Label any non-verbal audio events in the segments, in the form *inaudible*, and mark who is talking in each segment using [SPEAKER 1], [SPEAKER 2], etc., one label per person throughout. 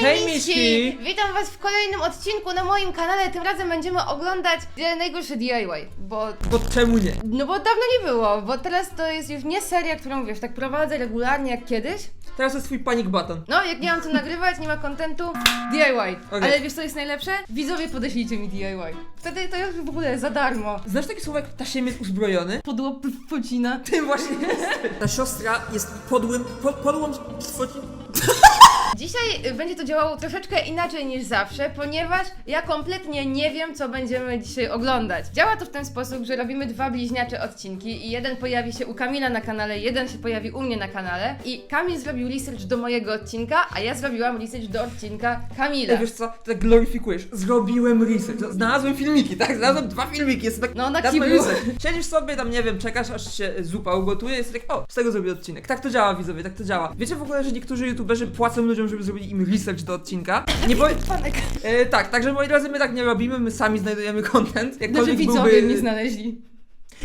[SPEAKER 1] Hej,
[SPEAKER 2] Miśki!
[SPEAKER 1] Miśki!
[SPEAKER 2] Witam was w kolejnym odcinku na moim kanale. Tym razem będziemy oglądać e, najgorsze DIY, bo...
[SPEAKER 1] Bo czemu nie?
[SPEAKER 2] No bo dawno nie było, bo teraz to jest już nie seria, którą wiesz, tak prowadzę regularnie jak kiedyś.
[SPEAKER 1] Teraz jest twój panic button.
[SPEAKER 2] No, jak nie mam co nagrywać, nie ma kontentu, DIY.
[SPEAKER 1] Okej.
[SPEAKER 2] Ale wiesz co jest najlepsze? Widzowie podeślijcie mi DIY. Wtedy to już w ogóle za darmo.
[SPEAKER 1] Znasz takie słowo jak tasiemiec uzbrojony?
[SPEAKER 2] Podło p- pocina.
[SPEAKER 1] Tym właśnie jest. Ta siostra jest podłym, po, podłą... *laughs*
[SPEAKER 2] Dzisiaj y, będzie to działało troszeczkę inaczej niż zawsze, ponieważ ja kompletnie nie wiem, co będziemy dzisiaj oglądać. Działa to w ten sposób, że robimy dwa bliźniacze odcinki i jeden pojawi się u Kamila na kanale, jeden się pojawi u mnie na kanale i Kamil zrobił research do mojego odcinka, a ja zrobiłam research do odcinka Kamila.
[SPEAKER 1] Ej, wiesz co, ty tak gloryfikujesz. Zrobiłem research. Znalazłem filmiki, tak? Znalazłem dwa filmiki. Jest tak,
[SPEAKER 2] No, na
[SPEAKER 1] that's my
[SPEAKER 2] kiblu.
[SPEAKER 1] research. Siedzisz sobie tam, nie wiem, czekasz aż się zupa ugotuje jest tak, o, z tego zrobię odcinek. Tak to działa, widzowie, tak to działa. Wiecie w ogóle, że niektórzy youtuberzy płacą ludziom, żeby zrobili im research do odcinka? *laughs* Nie powiem...
[SPEAKER 2] Panek.
[SPEAKER 1] E, tak, także moi drodzy, my tak nie robimy, my sami znajdujemy content.
[SPEAKER 2] Znaczy
[SPEAKER 1] Jakkolwiek
[SPEAKER 2] widzowie
[SPEAKER 1] byłby...
[SPEAKER 2] mnie znaleźli.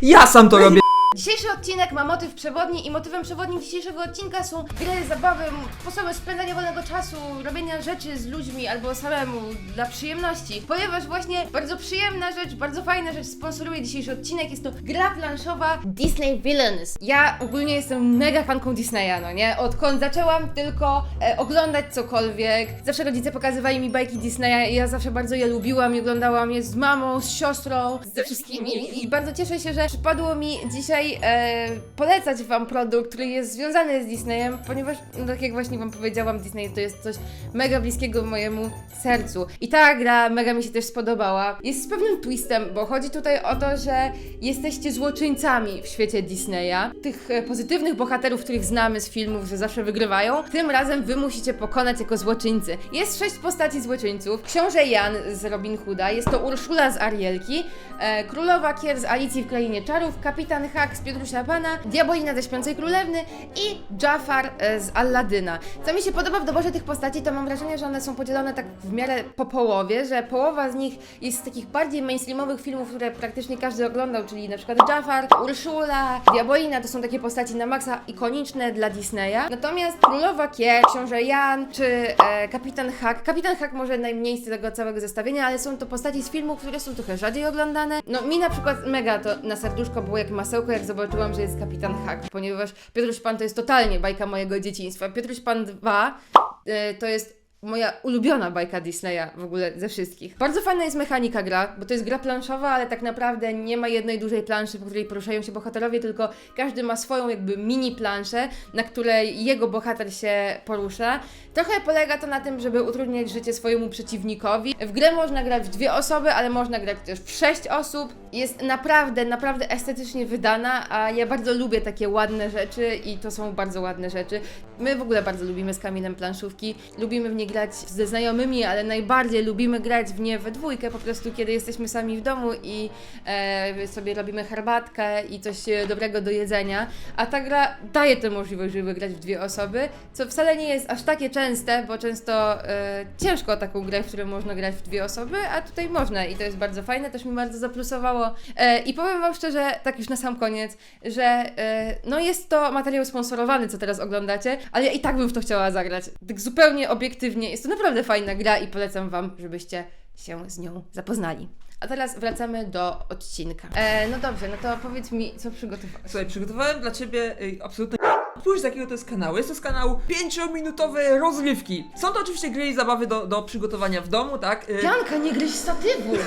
[SPEAKER 1] Ja sam to *laughs* robię.
[SPEAKER 2] Dzisiejszy odcinek ma motyw przewodni i motywem przewodnim dzisiejszego odcinka są gry, zabawy, sposoby spędzania wolnego czasu, robienia rzeczy z ludźmi albo samemu dla przyjemności. Ponieważ właśnie bardzo przyjemna rzecz, bardzo fajna rzecz sponsoruje dzisiejszy odcinek. Jest to gra planszowa Disney Villains. Ja ogólnie jestem mega fanką Disneya, no nie? Odkąd zaczęłam tylko e, oglądać cokolwiek, zawsze rodzice pokazywali mi bajki Disneya i ja zawsze bardzo je lubiłam i oglądałam je z mamą, z siostrą, ze wszystkimi. I bardzo cieszę się, że przypadło mi dzisiaj e, polecać Wam produkt, który jest związany z Disneyem, ponieważ, no, tak jak właśnie Wam powiedziałam, Disney to jest coś mega bliskiego mojemu sercu. I ta gra mega mi się też spodobała. Jest z pewnym twistem, bo chodzi tutaj o to, że jesteście złoczyńcami w świecie Disneya. Tych e, pozytywnych bohaterów, których znamy z filmów, że zawsze wygrywają, tym razem Wy musicie pokonać jako złoczyńcy. Jest sześć postaci złoczyńców. Książę Jan z Robin Hooda, jest to Urszula z Arielki, e, Królowa Kier z Alicji w Krainie Czarów, Kapitan Hak z Piotrusia Pana, Diabolina ze Śpiącej Królewny i Jafar e, z Alladyna. Co mi się podoba w doborze tych postaci, to mam wrażenie, że one są podzielone tak w miarę po połowie, że połowa z nich jest z takich bardziej mainstreamowych filmów, które praktycznie każdy oglądał, czyli na przykład Jafar, Urszula, Diabolina, to są takie postaci na maksa ikoniczne dla Disneya. Natomiast Królowa Kier, Książę Jan czy e, Kapitan Hak, Kapitan Hak może najmniej z tego całego zestawienia, ale są to postaci z filmów, które są trochę rzadziej oglądane. No mi na przykład mega to na serduszko było jak masełko, jak zobaczyłam, że jest Kapitan Hak, ponieważ Piotruś Pan to jest totalnie bajka mojego dzieciństwa. Piotruś Pan 2 e, to jest moja ulubiona bajka Disneya w ogóle ze wszystkich. Bardzo fajna jest mechanika gra, bo to jest gra planszowa, ale tak naprawdę nie ma jednej dużej planszy, po której poruszają się bohaterowie, tylko każdy ma swoją jakby mini planszę, na której jego bohater się porusza. Trochę polega to na tym, żeby utrudniać życie swojemu przeciwnikowi. W grę można grać w dwie osoby, ale można grać też w sześć osób. Jest naprawdę, naprawdę estetycznie wydana, a ja bardzo lubię takie ładne rzeczy i to są bardzo ładne rzeczy. My w ogóle bardzo lubimy z Kamilem planszówki. Lubimy w nie grać ze znajomymi, ale najbardziej lubimy grać w nie we dwójkę, po prostu kiedy jesteśmy sami w domu i e, sobie robimy herbatkę i coś dobrego do jedzenia. A ta gra daje tę możliwość, żeby grać w dwie osoby, co wcale nie jest aż takie częste, bo często e, ciężko taką grę, w której można grać w dwie osoby, a tutaj można i to jest bardzo fajne, też mi bardzo zaplusowało. E, I powiem Wam szczerze, tak już na sam koniec, że e, no jest to materiał sponsorowany, co teraz oglądacie, ale ja i tak bym w to chciała zagrać. Tak zupełnie obiektywnie, jest to naprawdę fajna gra i polecam Wam, żebyście się z nią zapoznali. A teraz wracamy do odcinka. E, no dobrze, no to powiedz mi, co przygotowałeś.
[SPEAKER 1] Słuchaj, przygotowałem dla ciebie y, absolutnie Spójrz z jakiego to jest kanału. Jest to z kanału 5-minutowe rozrywki. Są to oczywiście gry i zabawy do, do przygotowania w domu, tak? Y,
[SPEAKER 2] Janka, nie gryź statywu!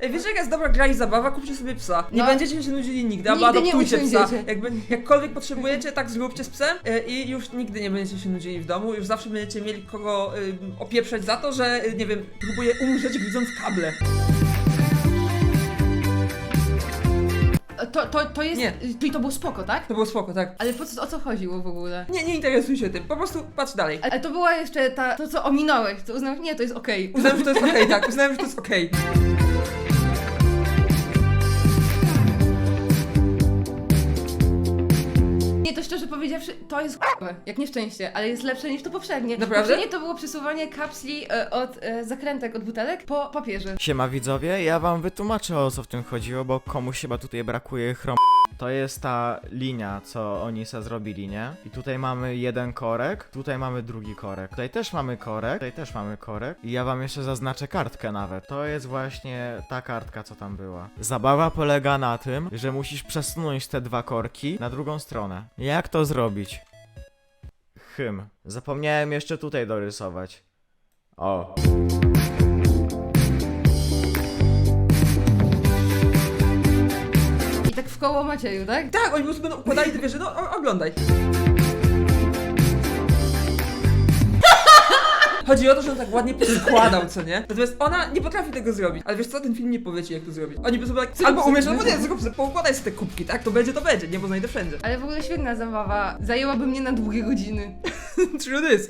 [SPEAKER 1] Ej, Wiecie jaka jest dobra gra i zabawa? Kupcie sobie psa. Nie
[SPEAKER 2] No.
[SPEAKER 1] będziecie się nudzili nigdy, albo
[SPEAKER 2] Nigdy nie
[SPEAKER 1] adoptujcie psa.
[SPEAKER 2] usiądziecie.
[SPEAKER 1] Jakby, jakkolwiek potrzebujecie, tak zróbcie z psem y, i już nigdy nie będziecie się nudzili w domu. Już zawsze będziecie mieli kogo y, opieprzać za to, że, y, nie wiem, próbuje umrzeć widząc kable.
[SPEAKER 2] To, to, to jest.
[SPEAKER 1] Nie.
[SPEAKER 2] Czyli to było spoko, tak?
[SPEAKER 1] To było spoko, tak?
[SPEAKER 2] Ale po co, o co chodziło w ogóle?
[SPEAKER 1] Nie, nie interesuj się tym, po prostu patrz dalej.
[SPEAKER 2] Ale to była jeszcze ta, to, co ominąłeś, to uznałeś, nie, to jest okej.
[SPEAKER 1] Uznałem, że to jest okej, tak, uznałem, że to jest okej.
[SPEAKER 2] Szczerze powiedziawszy, to jest k***e, jak nieszczęście, ale jest lepsze niż to poprzednie.
[SPEAKER 1] Naprawdę?
[SPEAKER 2] Poprzednie to było przesuwanie kapsli e, od e, zakrętek, od butelek po papierze.
[SPEAKER 3] Siema widzowie, ja wam wytłumaczę o co w tym chodziło, bo komuś chyba tutaj brakuje chrom... To jest ta linia, co oni se zrobili, nie? I tutaj mamy jeden korek, tutaj mamy drugi korek. Tutaj też mamy korek, tutaj też mamy korek. I ja wam jeszcze zaznaczę kartkę nawet. To jest właśnie ta kartka, co tam była. Zabawa polega na tym, że musisz przesunąć te dwa korki na drugą stronę. Jak to zrobić? Hym. Zapomniałem jeszcze tutaj dorysować. O.
[SPEAKER 2] koło Macieju, tak?
[SPEAKER 1] Tak, oni po prostu będą układali te wieże, no o, oglądaj. Chodzi o to, że on tak ładnie poskładał, co nie? Natomiast ona nie potrafi tego zrobić. Ale wiesz co, ten film nie powie ci jak to zrobić. Oni po prostu tak, albo umiesz, albo nie, zrób sobie, poukładaj sobie te kubki, tak? To będzie, to będzie, nie, bo znajdę wszędzie.
[SPEAKER 2] Ale w ogóle świetna zabawa. Zajęłaby mnie na długie godziny. *laughs*
[SPEAKER 1] True this.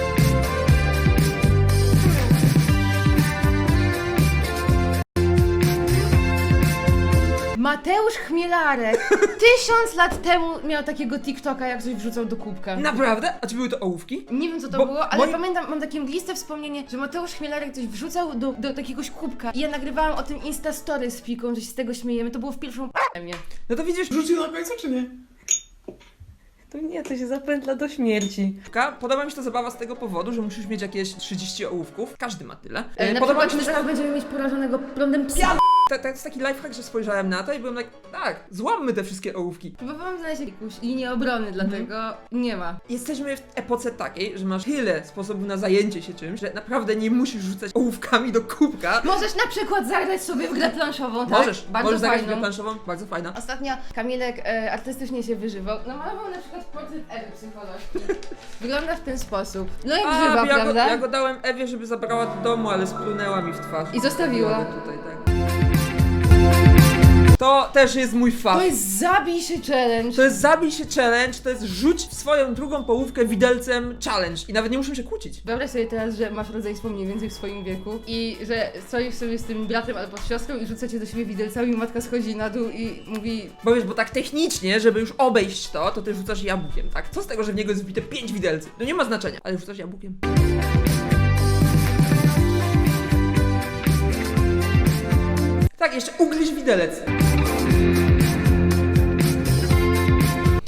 [SPEAKER 2] Mateusz Chmielarek *laughs* tysiąc lat temu miał takiego TikToka, jak coś wrzucał do kubka.
[SPEAKER 1] Naprawdę? A czy były to ołówki?
[SPEAKER 2] Nie wiem co to
[SPEAKER 1] Bo
[SPEAKER 2] było, ale
[SPEAKER 1] moi-
[SPEAKER 2] pamiętam, mam takie mgliste wspomnienie, że Mateusz Chmielarek coś wrzucał do, do jakiegoś kubka i ja nagrywałam o tym Insta Story z Piką, że się z tego śmiejemy, to było w pierwszą mnie.
[SPEAKER 1] No to widzisz, rzucił na końcu czy nie?
[SPEAKER 4] To nie, to się zapętla do śmierci.
[SPEAKER 1] Ka- Podoba mi się ta zabawa z tego powodu, że musisz mieć jakieś 30 ołówków. Każdy ma tyle.
[SPEAKER 2] E, na
[SPEAKER 1] Podoba mi
[SPEAKER 2] przykład
[SPEAKER 1] się
[SPEAKER 2] my
[SPEAKER 1] też
[SPEAKER 2] zaraz będziemy mieć porażonego prądem psa.
[SPEAKER 1] To, to jest taki lifehack, że spojrzałem na to i byłem tak, tak, złammy te wszystkie ołówki.
[SPEAKER 2] Próbowałam znaleźć jakąś linię obrony, dlatego nie ma.
[SPEAKER 1] Jesteśmy w epoce takiej, że masz tyle sposobów na zajęcie się czymś, że naprawdę nie musisz rzucać ołówkami do kubka.
[SPEAKER 2] Możesz na przykład zagrać sobie w grę planszową, tak?
[SPEAKER 1] Możesz,
[SPEAKER 2] Bardzo
[SPEAKER 1] możesz zagrać w
[SPEAKER 2] fajną.
[SPEAKER 1] grę planszową, bardzo fajna.
[SPEAKER 2] Ostatnio Kamilek e, artystycznie się wyżywał. Namalował na przykład portret Ewy psycholożki. *laughs* Wygląda w ten sposób. No jak
[SPEAKER 1] A,
[SPEAKER 2] żywa,
[SPEAKER 1] ja, go,
[SPEAKER 2] prawda?
[SPEAKER 1] ja go dałem Ewie, żeby zabrała do domu, ale splunęła mi w twarz.
[SPEAKER 2] I zostawiła.
[SPEAKER 1] Tutaj, tak. To też jest mój
[SPEAKER 2] To
[SPEAKER 1] fakt.
[SPEAKER 2] jest zabij się challenge.
[SPEAKER 1] To jest zabij się challenge, to jest rzuć w swoją drugą połówkę widelcem challenge. I nawet nie muszę się kłócić.
[SPEAKER 2] Wyobraź sobie teraz, że masz rodzeństwo mniej więcej w swoim wieku i że stoisz sobie z tym bratem albo z siostrą i rzucacie do siebie widelcami i matka schodzi na dół i mówi
[SPEAKER 1] Bo wiesz, bo tak technicznie, żeby już obejść to, to ty rzucasz jabłkiem, tak? Co z tego, że w niego jest wbite 5 widelcy? No nie ma znaczenia, ale rzucasz jabłkiem. Tak, jeszcze ugryź widelec.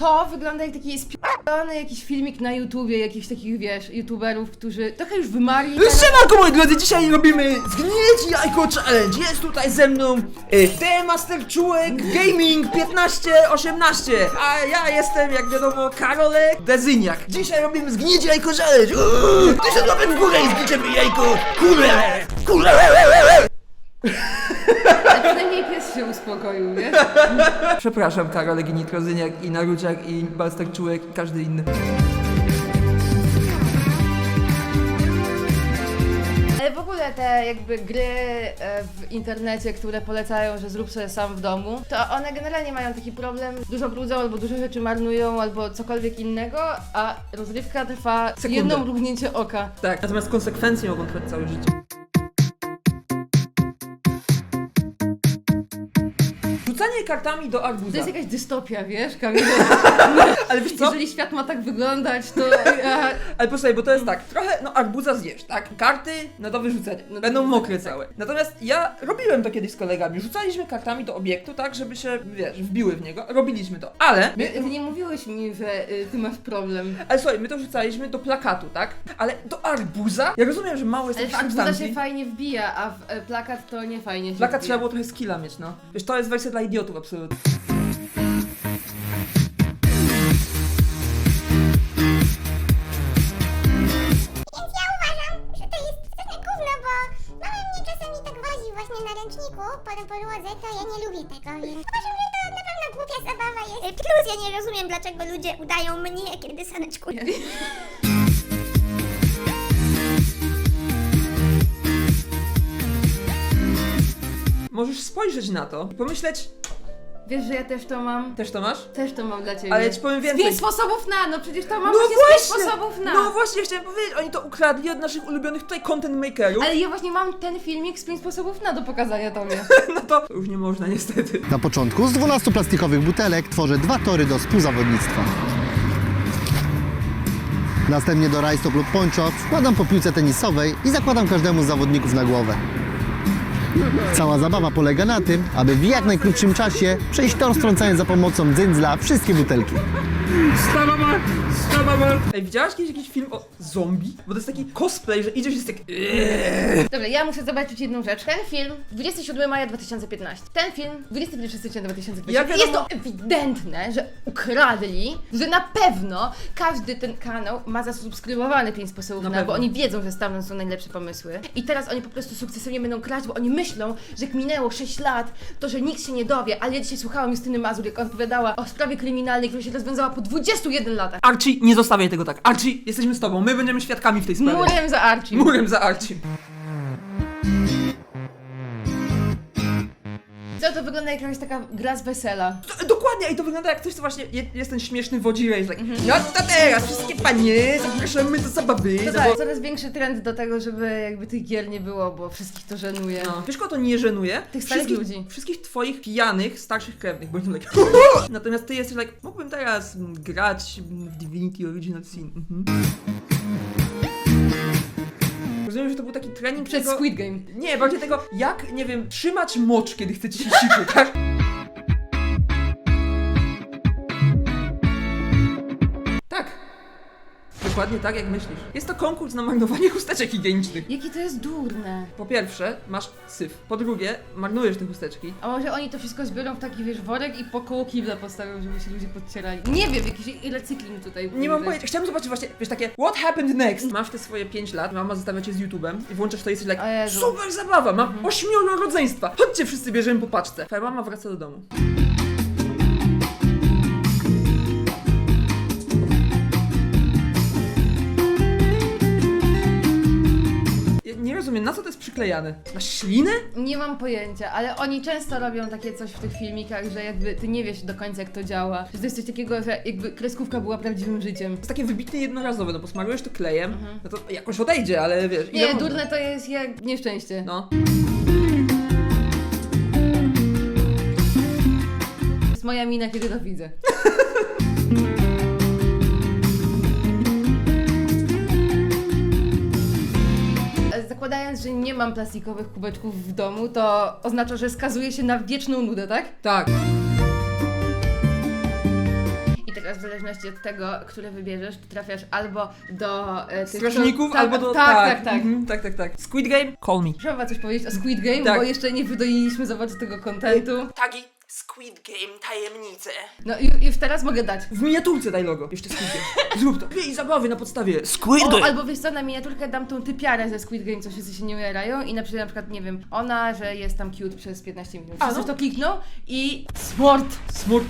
[SPEAKER 2] To wygląda jak taki spierdolony jakiś filmik na YouTubie, jakichś takich, wiesz, YouTuberów, którzy trochę już wymarli.
[SPEAKER 1] Siemanko moi drodzy, dzisiaj robimy zgnieć jajko challenge. Jest tutaj ze mną y, Master Czułek Gaming 1518, a ja jestem, jak wiadomo, Karolek Dezyniak. Dzisiaj robimy zgnieć jajko challenge. Uuu, Tysiąc łapek w górę i zgnieciemy jajko. Kule, kule.
[SPEAKER 2] Pies się uspokoił, wiesz?
[SPEAKER 1] Przepraszam, Karolek i Nitrozyniak i Naruciak i Master Czułek i każdy inny.
[SPEAKER 2] Ale w ogóle te jakby gry e, w internecie, które polecają, że zrób sobie sam w domu, to one generalnie mają taki problem, dużo brudzą albo dużo rzeczy marnują albo cokolwiek innego, a rozrywka trwa
[SPEAKER 1] Sekundę.
[SPEAKER 2] jedno mrugnięcie oka.
[SPEAKER 1] Tak, natomiast konsekwencje mogą trwać całe życie. Kartami do
[SPEAKER 2] To
[SPEAKER 1] arbuza.
[SPEAKER 2] jest jakaś dystopia, wiesz? *laughs*
[SPEAKER 1] Ale wiesz co?
[SPEAKER 2] Jeżeli świat ma tak wyglądać, to.
[SPEAKER 1] Ale posłuchaj, bo to jest tak, trochę, no arbuza zjesz, tak? Karty, no do wyrzucenia,
[SPEAKER 2] No
[SPEAKER 1] będą
[SPEAKER 2] wyrzucenia,
[SPEAKER 1] mokre
[SPEAKER 2] tak.
[SPEAKER 1] całe. Natomiast ja robiłem to kiedyś z kolegami, rzucaliśmy kartami do obiektu, tak, żeby się, wiesz, wbiły w niego, robiliśmy to, ale...
[SPEAKER 2] My, ty nie mówiłeś mi, że y, ty masz problem.
[SPEAKER 1] Ale słuchaj, my to rzucaliśmy do plakatu, tak? Ale do arbuza, ja rozumiem, że mało jest
[SPEAKER 2] w arbuza się fajnie wbija, a w e, plakat to nie fajnie się
[SPEAKER 1] Plakat
[SPEAKER 2] wbija.
[SPEAKER 1] trzeba było trochę skilla mieć, no. Wiesz, to jest wersja dla idiotów, absolutnie.
[SPEAKER 5] Więc ja uważam, że to jest trochę gówno, bo mama mnie czasami tak wozi właśnie na ręczniku po podłodze, to ja nie lubię tego, więc uważam, że to na pewno głupia zabawa jest. Plus ja nie rozumiem, dlaczego ludzie udają mnie, kiedy saneczkuję. *laughs*
[SPEAKER 1] Możesz spojrzeć na to i pomyśleć,
[SPEAKER 2] Wiesz, że ja też to mam?
[SPEAKER 1] też to masz?
[SPEAKER 2] Też to mam dla ciebie.
[SPEAKER 1] Ale ja ci powiem więcej.
[SPEAKER 2] Pięć sposobów na, no przecież to mam
[SPEAKER 1] No
[SPEAKER 2] właśnie pięć sposobów na.
[SPEAKER 1] No właśnie, chciałem powiedzieć, oni to ukradli od naszych ulubionych tutaj content makerów.
[SPEAKER 2] Ale ja właśnie mam ten filmik z pięć sposobów na do pokazania tobie. *laughs*
[SPEAKER 1] No to już nie można niestety.
[SPEAKER 6] Na początku z 12 plastikowych butelek tworzę dwa tory do współzawodnictwa. Następnie do rajstop lub poncho wkładam po piłce tenisowej i zakładam każdemu z zawodników na głowę. Cała zabawa polega na tym, aby w jak najkrótszym czasie przejść tor strącając za pomocą dzyndzla wszystkie butelki.
[SPEAKER 1] Ej, widziałaś kiedyś jakiś film o zombie? Bo to jest taki cosplay, że idziesz i jest tak...
[SPEAKER 2] Dobra, ja muszę zobaczyć jedną rzecz. Ten film 27 maja 2015. Ten film 21 stycznia 2015.
[SPEAKER 1] Jak
[SPEAKER 2] Jest to ewidentne, że ukradli, że na pewno każdy ten kanał ma zasubskrybowany 5 sposobów
[SPEAKER 1] Na
[SPEAKER 2] na, bo oni wiedzą, że stamtąd są najlepsze pomysły. I teraz oni po prostu sukcesywnie będą kraść, bo oni myślą, że jak minęło 6 lat, to że nikt się nie dowie. Ale ja dzisiaj słuchałam Justyny Mazur, jak opowiadała o sprawie kryminalnej, która się rozwiązała po 21 latach.
[SPEAKER 1] Archie, nie zostawiaj tego tak. Archie, jesteśmy z tobą, my będziemy świadkami w tej sprawie.
[SPEAKER 2] Murem za Archie.
[SPEAKER 1] Murem za Archie.
[SPEAKER 2] Co to wygląda jak jakaś taka gra z wesela.
[SPEAKER 1] To, dokładnie, i to wygląda jak coś, co właśnie je, jest ten śmieszny wodzirej, że tak, no to teraz wszystkie panie zapraszamy do zabawy.
[SPEAKER 2] To tak, coraz większy trend do tego, żeby jakby tych gier nie było, bo wszystkich to żenuje.
[SPEAKER 1] No. Wiesz, kogo to nie żenuje?
[SPEAKER 2] Tych starych
[SPEAKER 1] wszystkich,
[SPEAKER 2] ludzi.
[SPEAKER 1] Wszystkich twoich pijanych, starszych krewnych, bo oni są tak Natomiast ty jesteś tak, mógłbym teraz mm, grać w Divinity Original Sin. Mhm. Rozumiem, że to był taki trening
[SPEAKER 2] Przed
[SPEAKER 1] tego...
[SPEAKER 2] Squid Game.
[SPEAKER 1] Nie, bardziej tego, jak, nie wiem, trzymać mocz, kiedy chcecie się siku, tak? Tak. Dokładnie tak, jak myślisz. Jest to konkurs na marnowanie *laughs* chusteczek higienicznych.
[SPEAKER 2] Jakie to jest durne.
[SPEAKER 1] Po pierwsze, masz syf. Po drugie, marnujesz te chusteczki.
[SPEAKER 2] A może oni to wszystko zbiorą w taki, wiesz, worek i po koło kibla postawią, żeby się ludzie podcierali. Nie wiem, jakiś ile cykling tutaj.
[SPEAKER 1] Nie mam pojęcia. Chciałem zobaczyć właśnie, wiesz, takie What happened next? Masz te swoje 5 lat, mama zostawia cię z YouTube'em i włączasz to i jesteś
[SPEAKER 2] O
[SPEAKER 1] like,
[SPEAKER 2] Jezu.
[SPEAKER 1] super zabawa, mam ośmioro rodzeństwa. Chodźcie wszyscy, bierzemy po paczce. Twoja mama wraca do domu. Rozumiem, na co to jest przyklejane? Na ślinę?
[SPEAKER 2] Nie mam pojęcia, ale oni często robią takie coś w tych filmikach, że jakby ty nie wiesz do końca jak to działa. Że to jest coś takiego, że jakby kreskówka była prawdziwym życiem.
[SPEAKER 1] To jest takie wybitnie jednorazowe, no bo smarujesz to klejem, no to jakoś odejdzie, ale wiesz... ile
[SPEAKER 2] Mhm. Nie,
[SPEAKER 1] można?
[SPEAKER 2] durne to jest jak nieszczęście.
[SPEAKER 1] No.
[SPEAKER 2] To jest moja mina, kiedy to widzę. *laughs* Zakładając, że nie mam plastikowych kubeczków w domu, to oznacza, że skazuje się na wieczną nudę, tak?
[SPEAKER 1] Tak.
[SPEAKER 2] I teraz w zależności od tego, które wybierzesz, trafiasz albo do e, tych...
[SPEAKER 1] Strażników
[SPEAKER 2] tak,
[SPEAKER 1] albo do...
[SPEAKER 2] Tak, tak, tak.
[SPEAKER 1] Mhm, tak, tak, tak. Squid Game, call me.
[SPEAKER 2] Trzeba coś powiedzieć o Squid Game,
[SPEAKER 1] Tak.
[SPEAKER 2] bo jeszcze nie wydoiliśmy za bardzo tego kontentu.
[SPEAKER 1] Tagi Squid Game tajemnice.
[SPEAKER 2] No i już teraz mogę dać.
[SPEAKER 1] W miniaturce daj logo. Jeszcze Squid Game. Zrób to. Jej zabawy na podstawie Squid
[SPEAKER 2] O,
[SPEAKER 1] Game.
[SPEAKER 2] albo wiesz co, na miniaturkę dam tą typiarę ze Squid Game, co wszyscy się nie umierają i na przykład, na przykład, nie wiem, ona, że jest tam cute przez 15 minut.
[SPEAKER 1] A,
[SPEAKER 2] Wszyscy
[SPEAKER 1] no.
[SPEAKER 2] w to klikną i smort!
[SPEAKER 1] Smurt.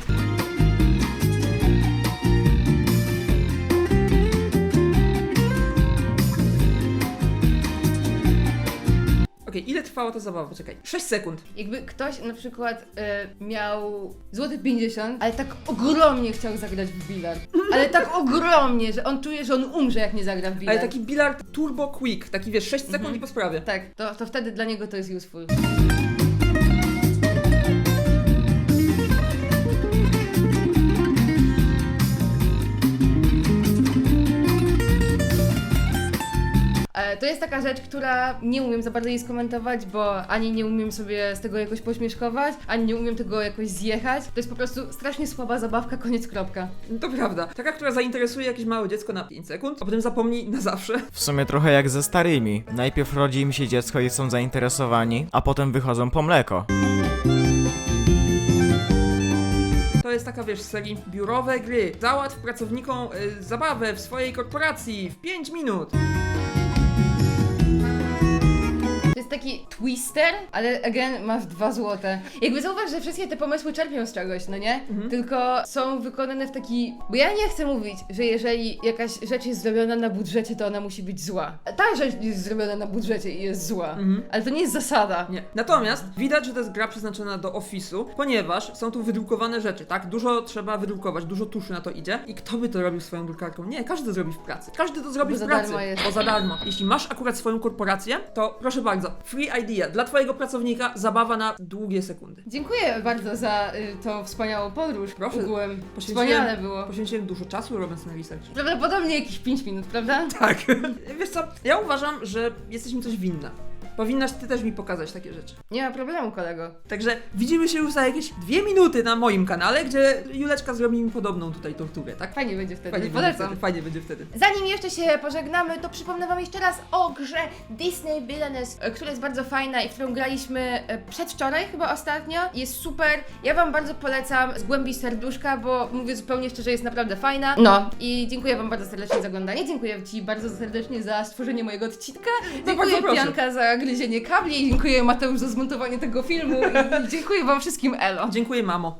[SPEAKER 1] Trwała ta zabawa? Poczekaj. 6 sekund.
[SPEAKER 2] Jakby ktoś na przykład e, miał złoty 50, ale tak ogromnie chciał zagrać w bilard. Ale tak ogromnie, że on czuje, że on umrze, jak nie zagra w bilard.
[SPEAKER 1] Ale taki bilard turbo quick. Taki wiesz, 6 sekund i po sprawie.
[SPEAKER 2] Tak, to, to wtedy dla niego to jest useful. To jest taka rzecz, która nie umiem za bardzo jej skomentować, bo ani nie umiem sobie z tego jakoś pośmieszkować, ani nie umiem tego jakoś zjechać. To jest po prostu strasznie słaba zabawka, koniec kropka.
[SPEAKER 1] To prawda. Taka, która zainteresuje jakieś małe dziecko na 5 sekund, a potem zapomni na zawsze.
[SPEAKER 3] W sumie trochę jak ze starymi. Najpierw rodzi im się dziecko i są zainteresowani, a potem wychodzą po mleko.
[SPEAKER 1] To jest taka, wiesz, z serii biurowe gry. Załatw pracownikom y, zabawę w swojej korporacji w 5 minut.
[SPEAKER 2] Jest taki twister, ale again masz dwa złote. Jakby zauważ, że wszystkie te pomysły czerpią z czegoś, no nie? Tylko są wykonane w taki. Bo ja nie chcę mówić, że jeżeli jakaś rzecz jest zrobiona na budżecie, to ona musi być zła. Ta rzecz jest zrobiona na budżecie i jest zła. Ale to nie jest zasada.
[SPEAKER 1] Nie. Natomiast widać, że to jest gra przeznaczona do ofisu, ponieważ są tu wydrukowane rzeczy, tak? Dużo trzeba wydrukować, dużo tuszy na to idzie. I kto by to robił swoją drukarką? Nie, każdy to zrobi w pracy. Każdy to zrobi
[SPEAKER 2] Bo
[SPEAKER 1] w
[SPEAKER 2] za
[SPEAKER 1] pracy.
[SPEAKER 2] darmo jest.
[SPEAKER 1] Bo za darmo. Jeśli masz akurat swoją korporację, to proszę bardzo, free idea. Dla twojego pracownika zabawa na długie sekundy.
[SPEAKER 2] Dziękuję bardzo za y, tą wspaniałą podróż.
[SPEAKER 1] Proszę.
[SPEAKER 2] Ugółem.
[SPEAKER 1] Poświęciłem-
[SPEAKER 2] Wspaniale było.
[SPEAKER 1] Poświęciłem dużo czasu robiąc ten research.
[SPEAKER 2] Prawdopodobnie jakieś 5 minut, prawda?
[SPEAKER 1] Tak. *laughs* Wiesz co, ja uważam, że jesteś mi coś winna. Powinnaś ty też mi pokazać takie rzeczy.
[SPEAKER 2] Nie ma problemu, kolego.
[SPEAKER 1] Także widzimy się już za jakieś dwie minuty na moim kanale, gdzie Juleczka zrobi mi podobną tutaj torturę, tak?
[SPEAKER 2] Fajnie będzie wtedy,
[SPEAKER 1] Fajnie będzie
[SPEAKER 2] polecam.
[SPEAKER 1] wtedy, fajnie będzie wtedy.
[SPEAKER 2] Zanim jeszcze się pożegnamy, to przypomnę Wam jeszcze raz o grze Disney Villainous, e, która jest bardzo fajna i w którą graliśmy e, przedwczoraj chyba ostatnio. Jest super. Ja Wam bardzo polecam z głębi serduszka, bo mówię zupełnie szczerze, jest naprawdę fajna. No i dziękuję Wam bardzo serdecznie za oglądanie. Dziękuję Ci bardzo serdecznie za stworzenie mojego odcinka. Dziękuję
[SPEAKER 1] bardzo proszę.
[SPEAKER 2] Pianka za gryzienie kabli. Dziękuję Mateusz za zmontowanie tego filmu. I dziękuję Wam wszystkim Elo.
[SPEAKER 1] Dziękuję, mamo.